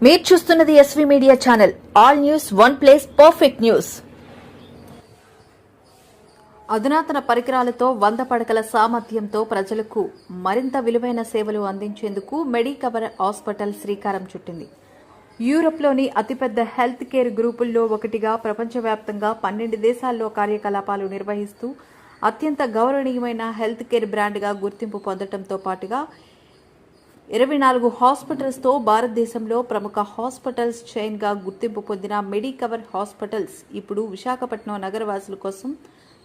మీరు చూస్తున్నది SV media channel all news one place perfect news అధునాతన పరికరాలతో వంద పడకల సామర్థ్యంతో ప్రజలకు మరింత విలువైన సేవలు అందించేందుకు మెడికవర్ హాస్పిటల్ శ్రీకారం చుట్టింది. యూరప్లోని అతిపెద్ద హెల్త్ కేర్ గ్రూపుల్లో ఒకటిగా ప్రపంచవ్యాప్తంగా పన్నెండు దేశాల్లో కార్యకలాపాలు నిర్వహిస్తూ అత్యంత గౌరవనీయమైన హెల్త్ కేర్ బ్రాండ్గా గుర్తింపు పొందడంతో పాటుగా ఇరవై నాలుగు హాస్పిటల్స్తో భారతదేశంలో ప్రముఖ హాస్పిటల్స్ చైన్గా గుర్తింపు పొందిన మెడికవర్ హాస్పిటల్స్ ఇప్పుడు విశాఖపట్నం నగరవాసుల కోసం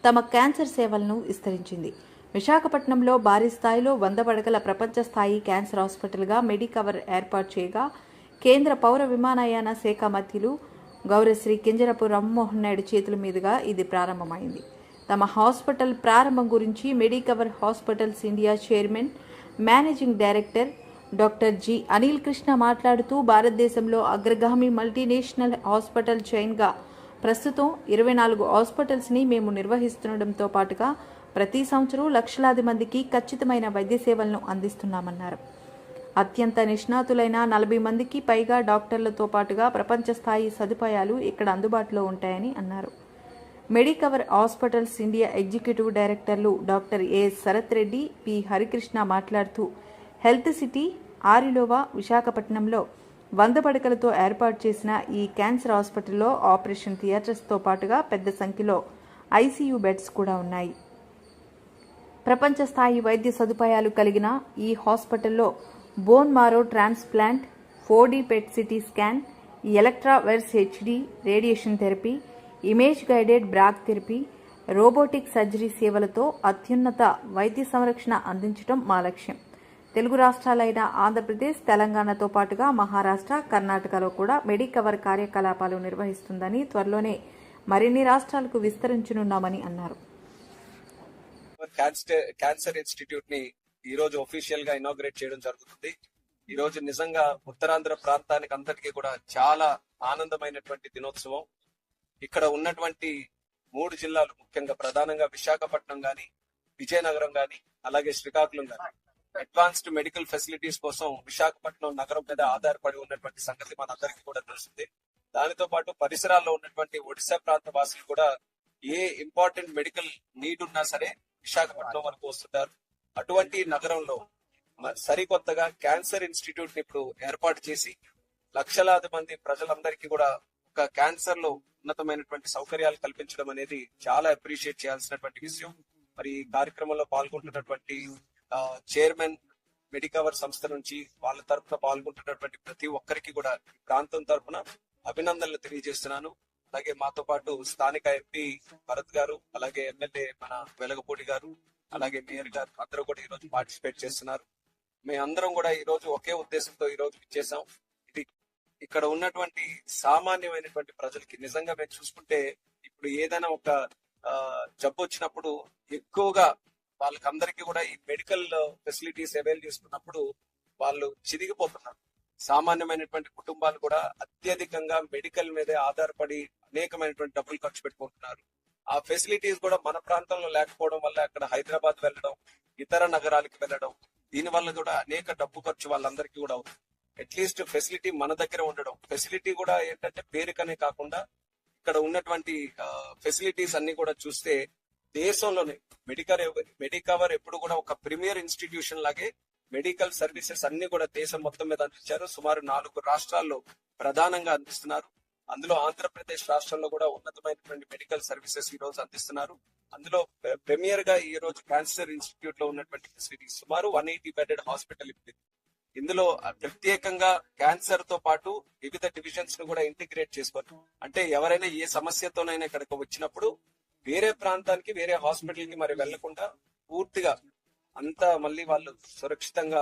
తమ క్యాన్సర్ సేవలను విస్తరించింది. విశాఖపట్నంలో భారీ స్థాయిలో వంద పడగల ప్రపంచ స్థాయి క్యాన్సర్ హాస్పిటల్గా మెడికవర్ ఏర్పాటు చేయగా కేంద్ర పౌర విమానయాన శాఖ మంత్రులు గౌరవశ్రీ కింజరపు రామ్మోహన్ నాయుడు చేతుల మీదుగా ఇది ప్రారంభమైంది. తమ హాస్పిటల్ ప్రారంభం గురించి Medicover hospitals India chairman managing director doctor G Anil Krishna మాట్లాడుతూ భారతదేశంలో అగ్రగామి మల్టీనేషనల్ హాస్పిటల్ చైన్గా ప్రస్తుతం ఇరవై నాలుగు హాస్పిటల్స్ని మేము నిర్వహిస్తుండటంతో పాటుగా ప్రతి సంవత్సరం లక్షలాది మందికి ఖచ్చితమైన వైద్య సేవలను అందిస్తున్నామన్నారు. అత్యంత నిష్ణాతులైన నలభై మందికి పైగా డాక్టర్లతో పాటుగా ప్రపంచ స్థాయి సదుపాయాలు ఇక్కడ అందుబాటులో ఉంటాయని అన్నారు. మెడికవర్ హాస్పిటల్స్ ఇండియా ఎగ్జిక్యూటివ్ డైరెక్టర్లు doctor A Sarath Reddy P Harikrishna మాట్లాడుతూ హెల్త్ సిటీ ఆరిలోవా విశాఖపట్నంలో వంద పడకలతో ఏర్పాటు చేసిన ఈ క్యాన్సర్ హాస్పిటల్లో ఆపరేషన్ థియేటర్స్తో పాటుగా పెద్ద సంఖ్యలో ఐసీయూ బెడ్స్ కూడా ఉన్నాయి. ప్రపంచ స్థాయి వైద్య సదుపాయాలు కలిగిన ఈ హాస్పిటల్లో bone marrow transplant four PET CT scan ఎలక్ట్రావెర్స్ HD radiation therapy image guided brachytherapy robotic surgery సేవలతో అత్యున్నత వైద్య సంరక్షణ అందించడం మా లక్ష్యం. తెలుగు రాష్ట్రాలైన ఆంధ్రప్రదేశ్ తెలంగాణతో పాటుగా మహారాష్ట్ర కర్ణాటకలో కూడా మెడికవర్ కార్యకలాపాలు నిర్వహిస్తుందని త్వరలోనే మరిన్ని రాష్ట్రాలకు విస్తరించనున్నామని అన్నారు. క్యాన్సర్ క్యాన్సర్ ఇన్స్టిట్యూట్ని ఈ రోజు ఒఫీషియల్గా ఇనాగ్రేట్ చేయడం జరుగుతుంది. ఈ రోజు నిజంగా ఉత్తరాంధ్ర ప్రాంతానికి అందరికీ కూడా చాలా ఆనందమైనటువంటి దినోత్సవం. ఇక్కడ ఉన్నటువంటి మూడు జిల్లాలు ముఖ్యంగా ప్రధానంగా విశాఖపట్నం గాని విజయనగరం గాని అలాగే శ్రీకాకుళం గాని. అడ్వాన్స్డ్ మెడికల్ ఫెసిలిటీస్ కోసం విశాఖపట్నం నగరం మీద ఆధారపడి ఉన్నటువంటి సంగతి మనందరికీ కూడా తెలుస్తుంది దానితో పాటు పరిసరాల్లో ఉన్నటువంటి ఒడిశా ప్రాంత వాసులు కూడా ఏ ఇంపార్టెంట్ మెడికల్ నీడ్ ఉన్నా సరే విశాఖపట్నం వరకు వస్తుంటారు. అటువంటి నగరంలో సరికొత్తగా క్యాన్సర్ ఇన్స్టిట్యూట్ని ఇప్పుడు ఏర్పాటు చేసి లక్షలాది మంది ప్రజలందరికీ కూడా ఒక క్యాన్సర్లో ఉన్నతమైనటువంటి సౌకర్యాలు కల్పించడం అనేది చాలా అప్రిషియేట్ చేయాల్సినటువంటి విషయం. మరి ఈ కార్యక్రమంలో పాల్గొంటున్నటువంటి చైర్మన్ మెడికవర్ సంస్థ నుంచి వాళ్ళ తరపున పాల్గొంటున్నటువంటి ప్రతి ఒక్కరికి కూడా ప్రాంతం తరపున అభినందనలు తెలియజేస్తున్నాను. అలాగే మాతో పాటు స్థానిక ఎంపీ భరత్ గారు అలాగే ఎమ్మెల్యే మన వెలగపూడి గారు అలాగే మేయర్ గారు అందరూ కూడా ఈరోజు పార్టిసిపేట్ చేస్తున్నారు. మేమందరం కూడా ఈ రోజు ఒకే ఉద్దేశంతో ఈ రోజు ఇచ్చేసాం ఇది ఇక్కడ ఉన్నటువంటి సామాన్యమైనటువంటి ప్రజలకి నిజంగా మేము చూసుకుంటే ఇప్పుడు ఏదైనా ఒక జబ్బు వచ్చినప్పుడు ఎక్కువగా వాళ్ళకందరికీ కూడా ఈ మెడికల్ ఫెసిలిటీస్ అవైల్ చేసుకున్నప్పుడు వాళ్ళు చిరిగిపోతున్నారు సామాన్యమైనటువంటి కుటుంబాలు కూడా అత్యధికంగా మెడికల్ మీదే ఆధారపడి అనేకమైనటువంటి డబ్బులు ఖర్చు పెట్టుకుంటున్నారు. ఆ ఫెసిలిటీస్ కూడా మన ప్రాంతంలో లేకపోవడం వల్ల అక్కడ హైదరాబాద్ వెళ్ళడం ఇతర నగరాలకు వెళ్ళడం దీని వల్ల కూడా అనేక డబ్బు ఖర్చు వాళ్ళందరికీ కూడా అవుతుంది. అట్లీస్ట్ ఫెసిలిటీ మన దగ్గర ఉండడం. ఫెసిలిటీ కూడా ఏంటంటే పేరుకనే కాకుండా ఇక్కడ ఉన్నటువంటి ఫెసిలిటీస్ అన్ని కూడా చూస్తే దేశంలోనే మెడికల్ మెడికవర్ ఎప్పుడు కూడా ఒక ప్రీమియర్ ఇన్స్టిట్యూషన్ లాగే మెడికల్ సర్వీసెస్ అన్ని కూడా దేశం మొత్తం మీద అందించారు. సుమారు నాలుగు రాష్ట్రాల్లో ప్రధానంగా అందిస్తున్నారు. అందులో ఆంధ్రప్రదేశ్ రాష్ట్రంలో కూడా ఉన్నతమైనటువంటి మెడికల్ సర్వీసెస్ ఈ రోజు అందిస్తున్నారు. అందులో ప్రీమియర్గా ఈ రోజు క్యాన్సర్ ఇన్స్టిట్యూట్లో ఉన్నటువంటి ఫెసిలిటీ సుమారు వన్ ఎయిటీ బెడెడ్ హాస్పిటల్ ఇప్పుడు ఇందులో ప్రత్యేకంగా క్యాన్సర్తో పాటు వివిధ డివిజన్స్ను కూడా ఇంటిగ్రేట్ చేసుకోవచ్చు అంటే ఎవరైనా ఏ సమస్యతోనైనా ఇక్కడికి వచ్చినప్పుడు వేరే ప్రాంతానికి వేరే హాస్పిటల్కి మరి వెళ్ళకుండా పూర్తిగా అంతా మళ్ళీ వాళ్ళు సురక్షితంగా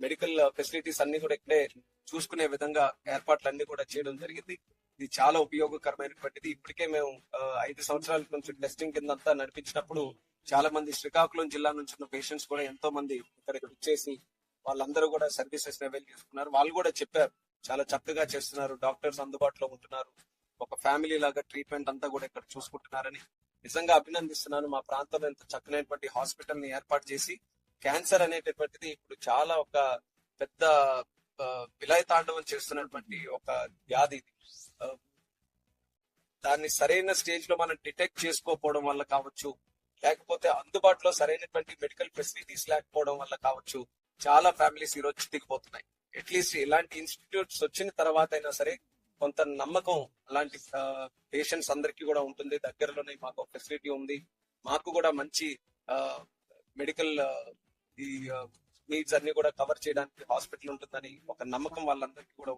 మెడికల్ ఫెసిలిటీస్ అన్ని కూడా ఇక్కడే చూసుకునే విధంగా ఏర్పాట్లు అన్ని కూడా చేయడం జరిగింది. ఇది చాలా ఉపయోగకరమైనటువంటిది. ఇప్పటికే మేము ఐదు సంవత్సరాల నుంచి టెస్టింగ్ కింద అంతా నడిపించినప్పుడు చాలా మంది శ్రీకాకుళం జిల్లా నుంచి ఉన్న పేషెంట్స్ కూడా ఎంతో మంది ఇక్కడికి వచ్చేసి వాళ్ళందరూ కూడా సర్వీసెస్ అవైల్ చేసుకున్నారు. వాళ్ళు కూడా చెప్పారు చాలా చక్కగా చేస్తున్నారు. డాక్టర్స్ అందుబాటులో ఉంటున్నారు. ఒక ఫ్యామిలీ లాగా ట్రీట్మెంట్ అంతా కూడా ఇక్కడ చూసుకుంటున్నారని నిజంగా అభినందిస్తున్నాను. మా ప్రాంతంలో ఇంత చక్కనైనటువంటి హాస్పిటల్ని ఏర్పాటు చేసి క్యాన్సర్ అనేటటువంటిది ఇప్పుడు చాలా ఒక పెద్ద ఆ, విలయతాండవం చేస్తున్నటువంటి ఒక వ్యాధి దాన్ని సరైన స్టేజ్లో మనం డిటెక్ట్ చేసుకోకపోవడం వల్ల కావచ్చు లేకపోతే అందుబాటులో సరైనటువంటి మెడికల్ ఫెసిలిటీస్ లేకపోవడం వల్ల కావచ్చు చాలా ఫ్యామిలీస్ ఈ రోజు చితికిపోతున్నాయి అట్లీస్ట్ ఇలాంటి ఇన్స్టిట్యూట్స్ వచ్చిన తర్వాత అయినా సరే కొంత నమ్మకం అలాంటి పేషెంట్స్ అందరికీ కూడా ఉంటుంది. దగ్గరలోనే మాకు ఫెసిలిటీ ఉంది. మాకు కూడా మంచి మెడికల్ ఈ నీడ్స్ అన్ని కూడా కవర్ చేయడానికి హాస్పిటల్ ఉంటుందని ఒక నమ్మకం వాళ్ళందరికీ కూడా